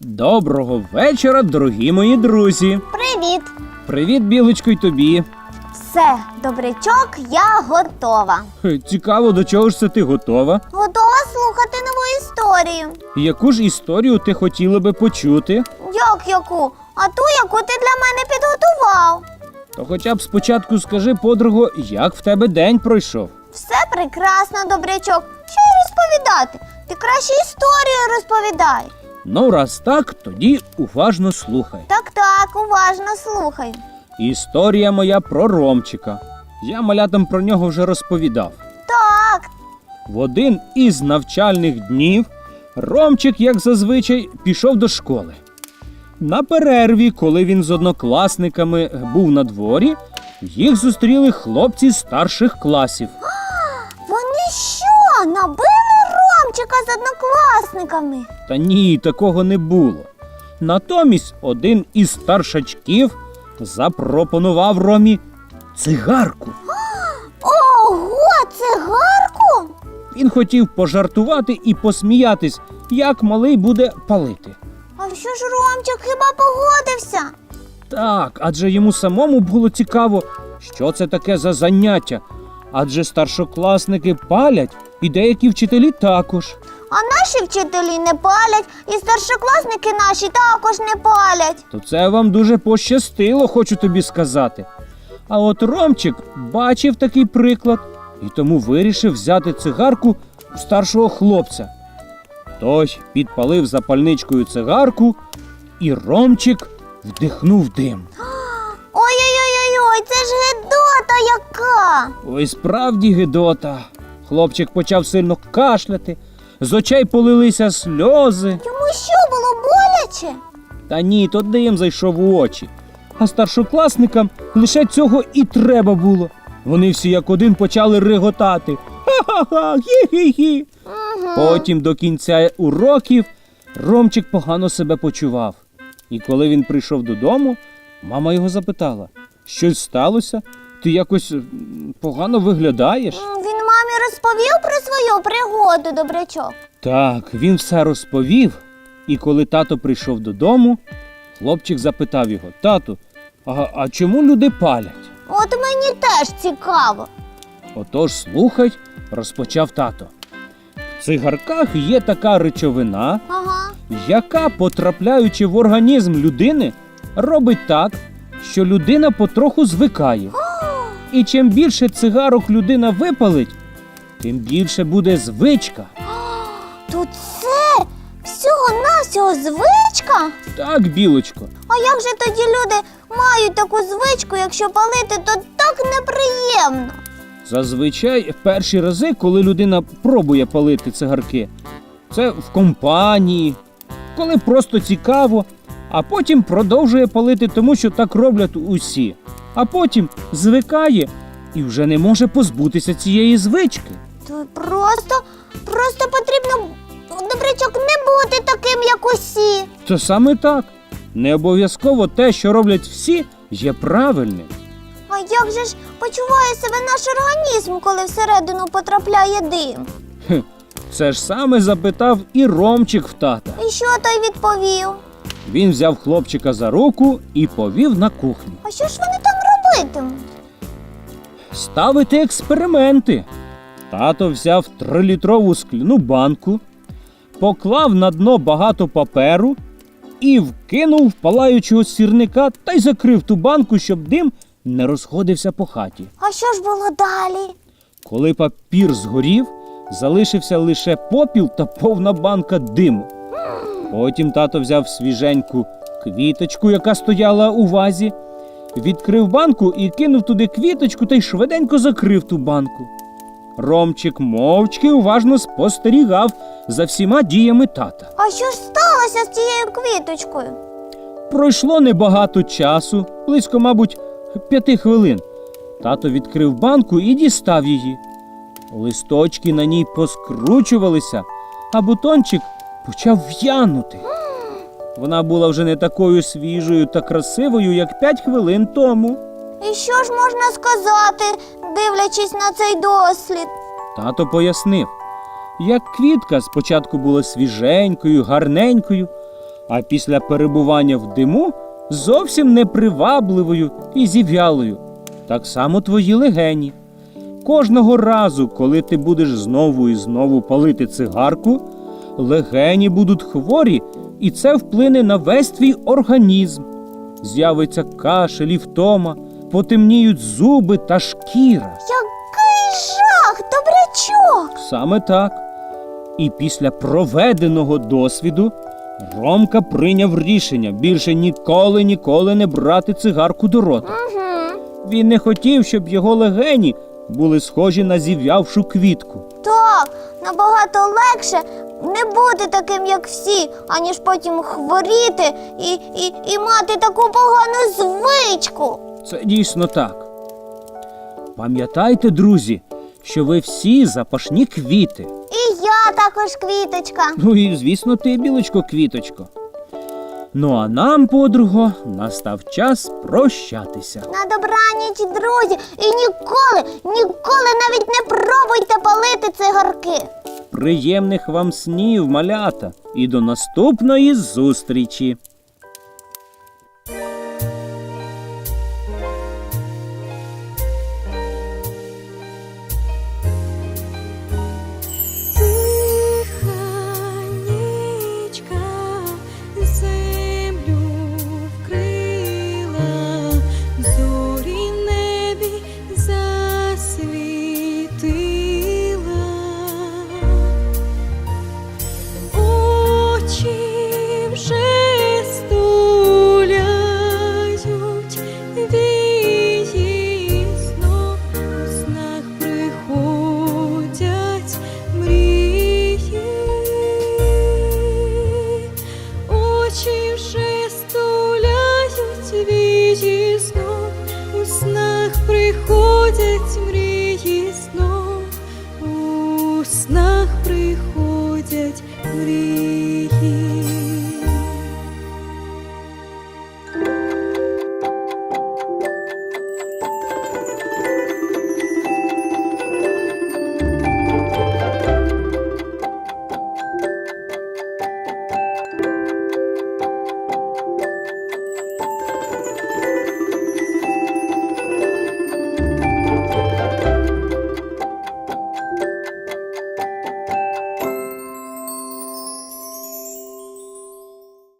Доброго вечора, дорогі мої друзі. Привіт! Привіт, білочко, й тобі. Все, добрячок, я готова. Хе, Цікаво, до чого ж це ти готова? Готова слухати нову історію. Яку ж історію ти хотіла би почути? Як яку? А ту, яку ти для мене підготував. То хоча б спочатку скажи, подруго, як в тебе день пройшов. Все прекрасно, добрячок. Що й розповідати? Ти краще історію розповідай. Ну, раз так, тоді уважно слухай. Так, так, уважно слухаю. Історія моя про Ромчика. Я малятам про нього вже розповідав. Так, В один із навчальних днів Ромчик, як зазвичай, пішов до школи. На перерві, коли він з однокласниками був на дворі, їх зустріли хлопці старших класів. вони що, набили Ромчика з однокласниками? Та ні, такого не було. Натомість один із старшачків запропонував Ромі цигарку. Ого, цигарку? Він хотів пожартувати і посміятись, як малий буде палити. А що ж Ромчик хіба погодився? Так, адже йому самому було цікаво, що це таке за заняття. Адже старшокласники палять, і деякі вчителі також. А наші вчителі не палять, і старшокласники наші також не палять. То це вам дуже пощастило, хочу тобі сказати. А от Ромчик бачив такий приклад і тому вирішив взяти цигарку у старшого хлопця. Той підпалив запальничкою цигарку, і Ромчик вдихнув дим. Ой-ой-ой, це ж гидота яка. Ой, справді гидота. Хлопчик почав сильно кашляти, з очей полилися сльози. Йому що було боляче? Та ні, то дим зайшов у очі. А старшокласникам лише цього і треба було. Вони всі як один почали реготати. Ха-ха-ха, хі-хі-хі. Потім до кінця уроків Ромчик погано себе почував. І коли він прийшов додому, мама його запитала: щось сталося? Ти якось погано виглядаєш? Мамі розповів про свою пригоду, добрячок. Так, він все розповів. І коли тато прийшов додому, хлопчик запитав його: Тату, а, а чому люди палять? От мені теж цікаво. Отож, слухай, розпочав тато. В цигарках є така речовина, Ага. яка, потрапляючи в організм людини, робить так, що людина потроху звикає. І чим більше цигарок людина випалить, тим більше буде звичка. То це всього-навсього звичка? Так, білочко. А як же тоді люди мають таку звичку, якщо палити, то так неприємно. Зазвичай в перші рази, коли людина пробує палити цигарки, це в компанії, коли просто цікаво, а потім продовжує палити, тому що так роблять усі. А потім звикає і вже не може позбутися цієї звички. То просто, просто потрібно добрячок не бути таким, як усі. То саме так. Не обов'язково те, що роблять всі, є правильним. А як же ж почуває себе наш організм, коли всередину потрапляє дим? Це ж саме запитав і Ромчик в тата. І що той відповів? Він взяв хлопчика за руку і повів на кухню. А що ж вони там робитимуть? ставити експерименти. Тато взяв трилітрову скляну банку, поклав на дно багато паперу і вкинув палаючого сірника та й закрив ту банку, щоб дим не розходився по хаті. А що ж було далі? Коли папір згорів, залишився лише попіл та повна банка диму. Потім тато взяв свіженьку квіточку, яка стояла у вазі, відкрив банку і кинув туди квіточку та й швиденько закрив ту банку. Ромчик мовчки уважно спостерігав за всіма діями тата. А що ж сталося з цією квіточкою? Пройшло небагато часу, близько, мабуть, п'яти хвилин. Тато відкрив банку і дістав її. Листочки на ній поскручувалися, а бутончик почав в'янути. Вона була вже не такою свіжою та красивою, як п'ять хвилин тому. І що ж можна сказати, дивлячись на цей дослід? Тато пояснив, як квітка спочатку була свіженькою, гарненькою, а після перебування в диму зовсім непривабливою і зів'ялою. Так само твої легені. Кожного разу, коли ти будеш знову і знову палити цигарку, легені будуть хворі, і це вплине на весь твій організм. З'явиться кашель і втома, потемніють зуби та шкіра. Який жах, добрячок! Саме так. І після проведеного досвіду Ромка прийняв рішення більше ніколи ніколи не брати цигарку до рота. Угу. Він не хотів, щоб його легені були схожі на зів'явшу квітку. Так, набагато легше не бути таким, як всі, аніж потім хворіти і, і, і мати таку погану звичку. Це дійсно так. Пам'ятайте, друзі, що ви всі запашні квіти. І я також квіточка. Ну і, звісно, ти, білочко, квіточко. Ну а нам, подруго, настав час прощатися. На добраніч, друзі, і ніколи, ніколи навіть не пробуйте палити цигарки. Приємних вам снів, малята, і до наступної зустрічі! Співши, стуляють вічі знов у снах приходять.